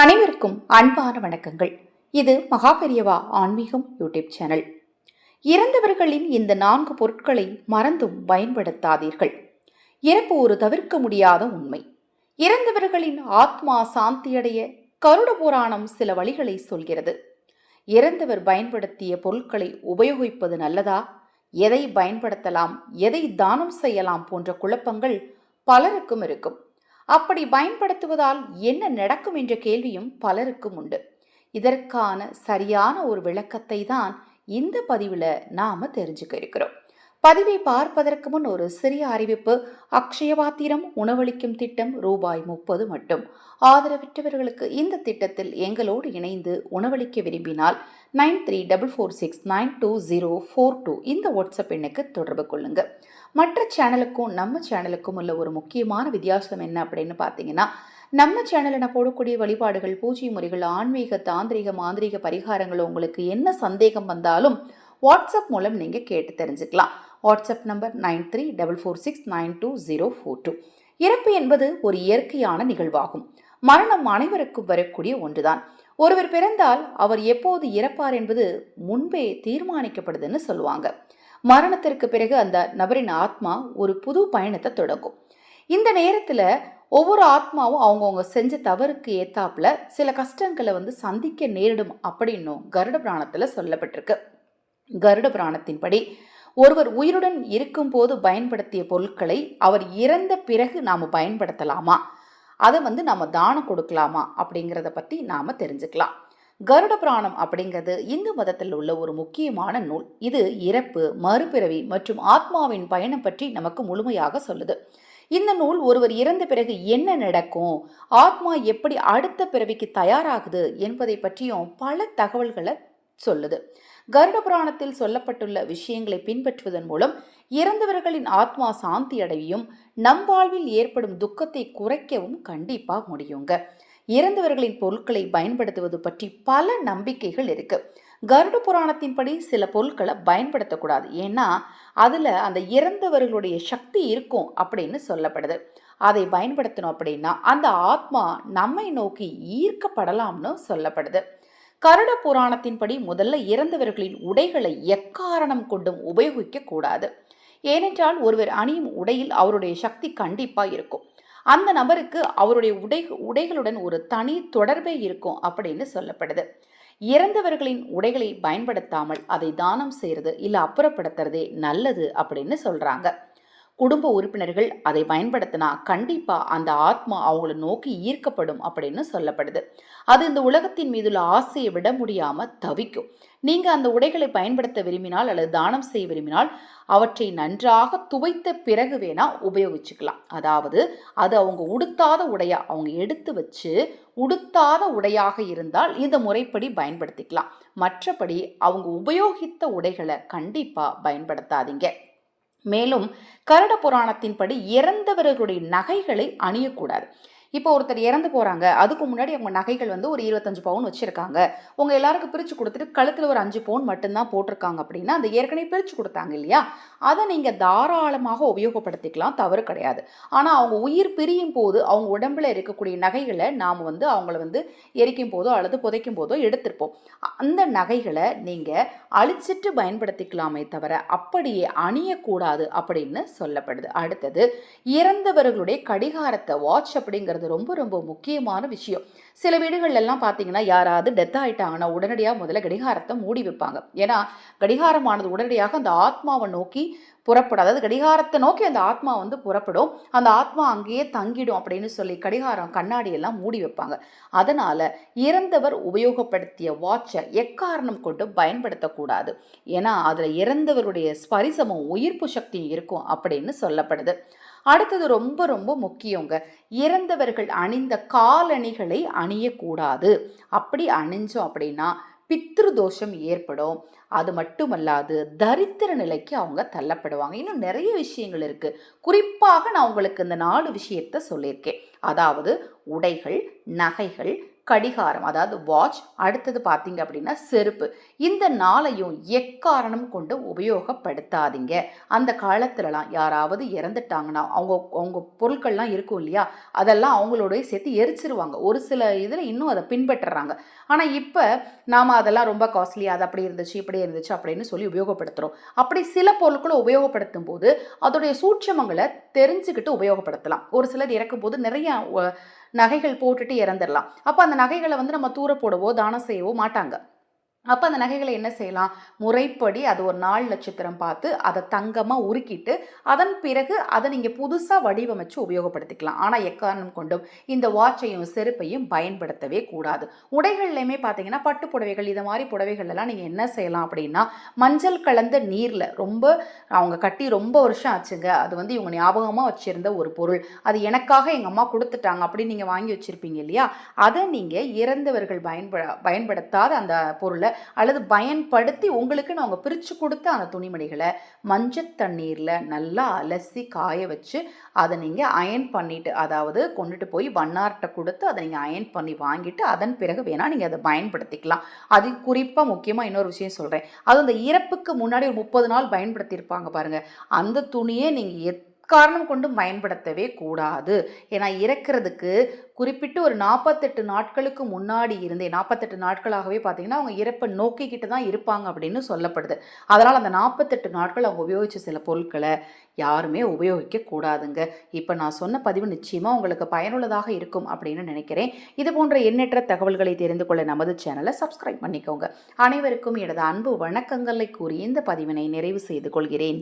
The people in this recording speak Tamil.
அனைவருக்கும் அன்பான வணக்கங்கள். இது மகாபெரியவா ஆன்மீகம் யூடியூப் சேனல். இறந்தவர்களின் இந்த நான்கு பொருட்களை மறந்தும் பயன்படுத்தாதீர்கள். இறப்பு ஒரு தவிர்க்க முடியாத உண்மை. இறந்தவர்களின் ஆத்மா சாந்தியடைய கருட புராணம் சில வழிகளை சொல்கிறது. இறந்தவர் பயன்படுத்திய பொருட்களை உபயோகிப்பது நல்லதா? எதை பயன்படுத்தலாம்? எதை தானம் செய்யலாம்? போன்ற குழப்பங்கள் பலருக்கும் இருக்கும். அப்படி பயன்படுத்துவதால் என்ன நடக்கும் என்ற கேள்வியும் பலருக்கும் உண்டு. இதற்கான சரியான ஒரு விளக்கத்தை தான் இந்த பதிவில் நாம் தெரிஞ்சுக்க இருக்கிறோம். பதிவை பார்ப்பதற்கு முன் ஒரு சிறிய அறிவிப்பு. அக்ஷயபாத்திரம் உணவளிக்கும் திட்டம் ரூபாய் முப்பது மட்டும். ஆதரவற்றவர்களுக்கு இந்த திட்டத்தில் எங்களோடு இணைந்து உணவளிக்க விரும்பினால் nine three double four six nine two zero four two இந்த வாட்ஸ்அப் எண்ணுக்கு தொடர்பு கொள்ளுங்கள் மற்ற சேனலுக்கும் நம்ம சேனலுக்கும் உள்ள ஒரு முக்கியமான வித்தியாசம் என்ன அப்படின்னு பார்த்தீங்கன்னா நம்ம சேனலில் நான் போடக்கூடிய வழிபாடுகள் பூஜை முறைகள் ஆன்மீக தாந்திரிக மாந்திரிக பரிகாரங்கள் உங்களுக்கு என்ன சந்தேகம் வந்தாலும் வாட்ஸ்அப் மூலம் நீங்கள் கேட்டு தெரிஞ்சுக்கலாம். WhatsApp number nine three double four six nine two zero four two. இறப்பு என்பது ஒரு இயற்கையான நிகழ்வாகும். மரணம் அனைவருக்கும் வரக்கூடிய ஒன்றுதான். ஒருவர் பிறந்தால் அவர் எப்போது இறப்பார் என்பது முன்பே தீர்மானிக்கப்படுதுன்னு சொல்லுவாங்க. மரணத்திற்கு பிறகு அந்த நபரின் ஆத்மா ஒரு புது பயணத்தை தொடங்கும். இந்த நேரத்தில் ஒவ்வொரு ஆத்மாவும் அவங்கவுங்க செஞ்ச தவறுக்கு ஏத்தாப்புல சில கஷ்டங்களை வந்து சந்திக்க நேரிடும் அப்படின்னும் கருட புராணத்தில் சொல்லப்பட்டிருக்கு. கருட புராணத்தின்படி ஒருவர் உயிருடன் இருக்கும்போது பயன்படுத்திய பொருட்களை அவர் இறந்த பிறகு நாம் பயன்படுத்தலாமா? அதை வந்து நம்ம தானம் கொடுக்கலாமா? அப்படிங்கிறத பற்றி நாம் தெரிஞ்சுக்கலாம். கருட புராணம் அப்படிங்கிறது இந்து மதத்தில் உள்ள ஒரு முக்கியமான நூல். இது இறப்பு மறுபிறவி மற்றும் ஆத்மாவின் பயணம் பற்றி நமக்கு முழுமையாக சொல்லுது. இந்த நூல் ஒருவர் இறந்த பிறகு என்ன நடக்கும்? ஆத்மா எப்படி அடுத்த பிறவிக்கு தயாராகுது என்பதை பற்றியும் பல தகவல்களை சொல்லுது. கருட புராணத்தில் சொல்லப்பட்டுள்ள விஷயங்களை பின்பற்றுவதன் மூலம் இறந்தவர்களின் ஆத்மா சாந்தி அடையும் நம் வாழ்வில் ஏற்படும் துக்கத்தை குறைக்கவும் கண்டிப்பாக முடியுங்க. இறந்தவர்களின் பொருட்களை பயன்படுத்துவது பற்றி பல நம்பிக்கைகள் இருக்கு. கருட புராணத்தின்படி சில பொருட்களை பயன்படுத்தக்கூடாது. ஏன்னா அதில் அந்த இறந்தவர்களுடைய சக்தி இருக்கும் அப்படின்னு சொல்லப்படுது. அதை பயன்படுத்தணும் அப்படின்னா அந்த ஆத்மா நம்மை நோக்கி ஈர்க்கப்படலாம்னு சொல்லப்படுது. கருட புராணத்தின்படி முதல்ல இறந்தவர்களின் உடைகளை எக்காரணம் கொண்டும் உபயோகிக்க கூடாது. ஏனென்றால் ஒருவர் அணியும் உடையில் அவருடைய சக்தி கண்டிப்பாக இருக்கும். அந்த நபருக்கு அவருடைய உடை உடைகளுடன் ஒரு தனி தொடர்பே இருக்கும் அப்படின்னு சொல்லப்படுது. இறந்தவர்களின் உடைகளை பயன்படுத்தாமல் அதை தானம் செய்கிறது இல்லை அப்புறப்படுத்துறதே நல்லது அப்படின்னு சொல்கிறாங்க குடும்ப உறுப்பினர்கள் அதை பயன்படுத்தினா கண்டிப்பாக அந்த ஆத்மா அவங்கள நோக்கி ஈர்க்கப்படும் அப்படின்னு சொல்லப்படுது. அது இந்த உலகத்தின் மீதுள்ள ஆசையை விட முடியாமல் தவிக்கும். நீங்கள் அந்த உடைகளை பயன்படுத்த விரும்பினால் அல்லது தானம் செய்ய விரும்பினால் அவற்றை நன்றாக துவைத்த பிறகு வேணா உபயோகிச்சுக்கலாம். அதாவது அது அவங்க உடுத்தாத உடையா அவங்க எடுத்து வச்சு உடுத்தாத உடையாக இருந்தால் இந்த முறைப்படி பயன்படுத்திக்கலாம். மற்றபடி அவங்க உபயோகித்த உடைகளை கண்டிப்பாக பயன்படுத்தாதீங்க. மேலும் கருட புராணத்தின்படி இறந்தவர்களுடைய நகைகளை அணியக்கூடாது. இப்போ ஒருத்தர் இறந்து போகிறாங்க அதுக்கு முன்னாடி அவங்க நகைகள் வந்து ஒரு இருபத்தஞ்சு பவுன் வச்சுருக்காங்க. உங்கள் எல்லாருக்கும் பிரித்து கொடுத்துட்டு கழுத்தில் ஒரு அஞ்சு பவுன் மட்டும்தான் போட்டிருக்காங்க அப்படின்னா அந்த ஏற்கனவே பிரித்து கொடுத்தாங்க இல்லையா? அதை நீங்கள் தாராளமாக உபயோகப்படுத்திக்கலாம் தவறு கிடையாது. ஆனால் அவங்க உயிர் பிரியும் போது அவங்க உடம்புல இருக்கக்கூடிய நகைகளை நாம் வந்து அவங்கள வந்து எரிக்கும் போதோ அல்லது புதைக்கும் போதோ எடுத்திருப்போம். அந்த நகைகளை நீங்கள் அழிச்சிட்டு பயன்படுத்திக்கலாமே தவிர அப்படியே அணியக்கூடாது அப்படின்னு சொல்லப்படுது. அடுத்தது இறந்தவர்களுடைய கடிகாரத்தை வாட்ச் அப்படிங்கிறது ரொம்ப ரொம்ப முக்கியமான விஷயம். சில வீடுகள்லாம் பார்த்தீங்கன்னா யாராவது டெத் ஆகிட்டாங்கன்னா உடனடியாக முதல்ல கடிகாரத்தை மூடி வைப்பாங்க. ஏன்னா கடிகாரமானது உடனடியாக அந்த ஆத்மாவை நோக்கி புறப்படும். அதாவது கடிகாரத்தை நோக்கி அந்த ஆத்மா வந்து புறப்படும். அந்த ஆத்மா அங்கேயே தங்கிடும் அப்படின்னு சொல்லி கடிகாரம் கண்ணாடியெல்லாம் மூடி வைப்பாங்க. அதனால் இறந்தவர் உபயோகப்படுத்திய வாட்சை எக்காரணம் கொண்டு பயன்படுத்தக்கூடாது. ஏன்னா அதில் இறந்தவருடைய ஸ்பரிசமும் உயிர்ப்பு சக்தியும் இருக்கும் அப்படின்னு சொல்லப்படுது. அடுத்தது ரொம்ப ரொம்ப முக்கியங்க. இறந்தவர்கள் அணிந்த காலணிகளை அணியக்கூடாது. அப்படி அணிஞ்சோம் அப்படின்னா பித்ரு தோஷம் ஏற்படும். அது மட்டுமல்லாது தரித்திர நிலைக்கு அவங்க தள்ளப்படுவாங்க. இன்னும் நிறைய விஷயங்கள் இருக்குது குறிப்பாக நான் உங்களுக்கு இந்த நாலு விஷயத்த சொல்லியிருக்கேன். அதாவது உடைகள் நகைகள் கடிகாரம் அதாவது வாட்ச் அடுத்தது பார்த்தீங்க அப்படின்னா செருப்பு. இந்த நாளையும் எக்காரணம் கொண்டு உபயோகப்படுத்தாதீங்க. அந்த காலத்துலலாம் யாராவது இறந்துட்டாங்கன்னா அவங்க அவங்க பொருட்கள்லாம் இருக்கும் இல்லையா? அதெல்லாம் அவங்களோடய சேர்த்து எரிச்சிருவாங்க. ஒரு சில இதில் இன்னும் அதை பின்பற்றுறாங்க. ஆனால் இப்போ நாம் அதெல்லாம் ரொம்ப காஸ்ட்லி அது அப்படி இருந்துச்சு இப்படி இருந்துச்சு அப்படின்னு சொல்லி உபயோகப்படுத்துகிறோம் அப்படி சில பொருட்களை உபயோகப்படுத்தும் போது அதோடைய சூட்சமங்களை தெரிஞ்சுக்கிட்டு உபயோகப்படுத்தலாம். ஒரு சிலர் இறக்கும் போது நிறைய நகைகள் போட்டுட்டு இறந்துடலாம். அப்போ அந்த நகைகளை வந்து நம்ம தூர போடவோ தானம் செய்யவோ மாட்டாங்க. அப்போ அந்த நகைகளை என்ன செய்யலாம்? முறைப்படி அது ஒரு நாள் நட்சத்திரம் பார்த்து அதை தங்கமாக உருக்கிட்டு அதன் பிறகு அதை நீங்கள் புதுசாக வடிவமைச்சு உபயோகப்படுத்திக்கலாம். ஆனால் எக்காரணம் கொண்டும் இந்த வாட்சையும் செருப்பையும் பயன்படுத்தவே கூடாது. உடைகள்லையுமே பார்த்தீங்கன்னா பட்டு புடவைகள் இது மாதிரி புடவைகள் எல்லாம் நீங்கள் என்ன செய்யலாம் அப்படின்னா மஞ்சள் கலந்த நீரில் ரொம்ப அவங்க கட்டி ரொம்ப வருஷம் ஆச்சுங்க. அது வந்து இவங்க ஞாபகமாக வச்சுருந்த ஒரு பொருள். அது எனக்காக எங்கள் அம்மா கொடுத்துட்டாங்க அப்படின்னு நீங்கள் வாங்கி வச்சுருப்பீங்க இல்லையா? அதை நீங்கள் இறந்தவர்கள் பயன்பட பயன்படுத்தாத அந்த பொருளை அல்லது பயன்படுத்தி உங்களுக்கு நான் அவங்க பிரித்து கொடுத்த அந்த துணிமணிகளை மஞ்சள் தண்ணீரில் நல்லா அலசி காய வச்சு அதை நீங்கள் அயன் பண்ணிட்டு அதாவது கொண்டுட்டு போய் வண்ணார்கிட்ட கொடுத்து அதை நீங்கள் அயன் பண்ணி வாங்கிட்டு அதன் பிறகு வேணால் நீங்கள் அதை பயன்படுத்திக்கலாம். அது குறிப்பாக முக்கியமாக இன்னொரு விஷயம் சொல்கிறேன் அது அந்த இறப்புக்கு முன்னாடி ஒரு முப்பது நாள் பயன்படுத்தியிருப்பாங்க பாருங்கள் அந்த துணியை நீங்கள் எத் காரணம் கொண்டும் பயன்படுத்தவே கூடாது. ஏன்னா இறக்கிறதுக்கு குறிப்பிட்டு ஒரு நாற்பத்தெட்டு நாட்களுக்கு முன்னாடி இருந்தே நாற்பத்தெட்டு நாட்களாகவே பார்த்தீங்கன்னா அவங்க இறப்பை நோக்கிக்கிட்டு தான் இருப்பாங்க அப்படின்னு சொல்லப்படுது. அதனால் அந்த நாற்பத்தெட்டு நாட்கள் அவங்க உபயோகித்த சில பொருட்களை யாருமே உபயோகிக்க கூடாதுங்க. இப்போ நான் சொன்ன பதிவு நிச்சயமாக உங்களுக்கு பயனுள்ளதாக இருக்கும் அப்படின்னு நினைக்கிறேன். இது போன்ற எண்ணற்ற தகவல்களை தெரிந்து கொள்ள நமது சேனலை சப்ஸ்கிரைப் பண்ணிக்கோங்க. அனைவருக்கும் எனது அன்பு வணக்கங்களை கூறி இந்த பதிவினை நிறைவு செய்து கொள்கிறேன்.